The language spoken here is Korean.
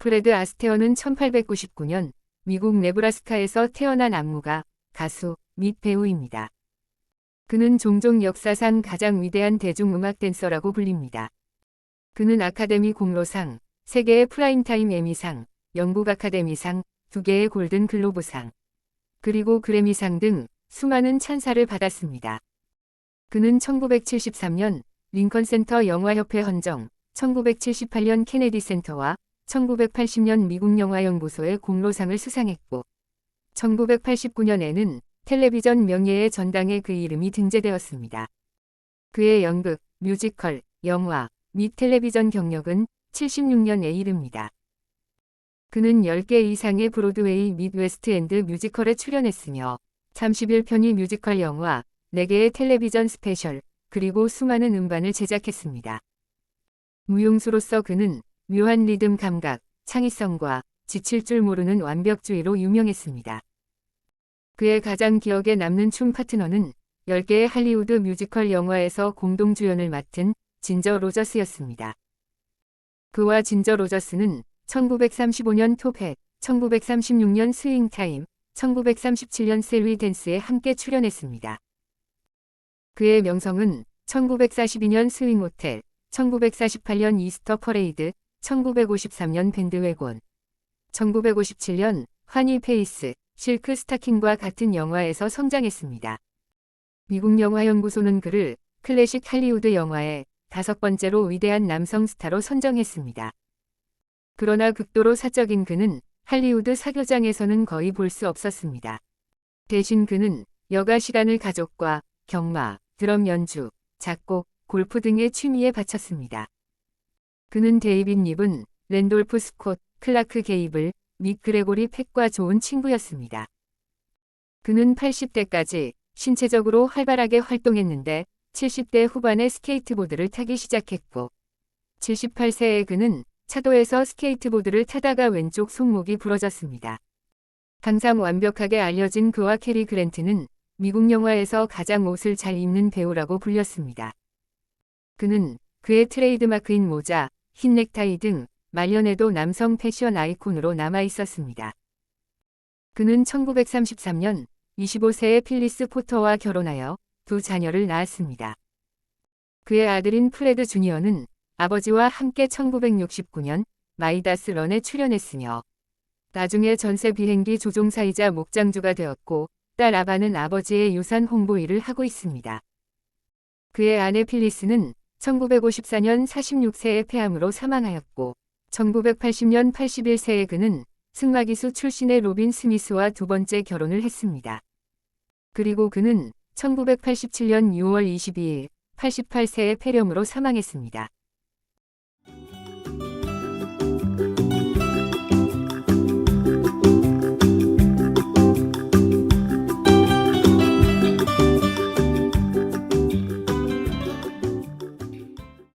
프레드 아스테어는 1899년 미국 네브라스카에서 태어난 안무가 가수 및 배우입니다. 그는 종종 역사상 가장 위대한 대중음악 댄서라고 불립니다. 그는 아카데미 공로상, 세계의 프라임타임 에미상, 영국 아카데미상, 두 개의 골든 글로브상, 그리고 그래미상 등 수많은 찬사를 받았습니다. 그는 1973년 링컨 센터 영화협회 헌정, 1978년 케네디 센터와 1980년 미국 영화연구소의 공로상을 수상했고 1989년에는 텔레비전 명예의 전당에 그 이름이 등재되었습니다. 그의 연극, 뮤지컬, 영화 및 텔레비전 경력은 76년에 이릅니다. 그는 10개 이상의 브로드웨이 및 웨스트엔드 뮤지컬에 출연했으며 31편의 뮤지컬 영화, 4개의 텔레비전 스페셜, 그리고 수많은 음반을 제작했습니다. 무용수로서 그는 묘한 리듬 감각, 창의성과 지칠 줄 모르는 완벽주의로 유명했습니다. 그의 가장 기억에 남는 춤 파트너는 10개의 할리우드 뮤지컬 영화에서 공동 주연을 맡은 진저 로저스였습니다. 그와 진저 로저스는 1935년 톱햇, 1936년 스윙타임, 1937년 셀위 댄스에 함께 출연했습니다. 그의 명성은 1942년 스윙 호텔, 1948년 이스터 퍼레이드, 1953년 밴드 웨곤, 1957년 환희 페이스, 실크 스타킹과 같은 영화에서 성장했습니다. 미국 영화연구소는 그를 클래식 할리우드 영화의 다섯 번째로 위대한 남성 스타로 선정했습니다. 그러나 극도로 사적인 그는 할리우드 사교장에서는 거의 볼 수 없었습니다. 대신 그는 여가 시간을 가족과 경마, 드럼 연주, 작곡, 골프 등의 취미에 바쳤습니다. 그는 데이빗 립은 랜돌프 스콧, 클라크 게이블, 믹 그레고리 팩과 좋은 친구였습니다. 그는 80대까지 신체적으로 활발하게 활동했는데 70대 후반에 스케이트보드를 타기 시작했고 78세에 그는 차도에서 스케이트보드를 타다가 왼쪽 손목이 부러졌습니다. 항상 완벽하게 알려진 그와 캐리 그랜트는 미국 영화에서 가장 옷을 잘 입는 배우라고 불렸습니다. 그는 그의 트레이드마크인 모자, 흰 넥타이 등 말년에도 남성 패션 아이콘으로 남아 있었습니다. 그는 1933년 25세의 필리스 포터와 결혼하여 두 자녀를 낳았습니다. 그의 아들인 프레드 주니어는 아버지와 함께 1969년 마이다스 런에 출연했으며 나중에 전세 비행기 조종사이자 목장주가 되었고 딸 아바는 아버지의 유산 홍보 일을 하고 있습니다. 그의 아내 필리스는 1954년 46세의 폐암으로 사망하였고 1980년 81세의 그는 승마기수 출신의 로빈 스미스와 두 번째 결혼을 했습니다. 그리고 그는 1987년 6월 22일 88세의 폐렴으로 사망했습니다.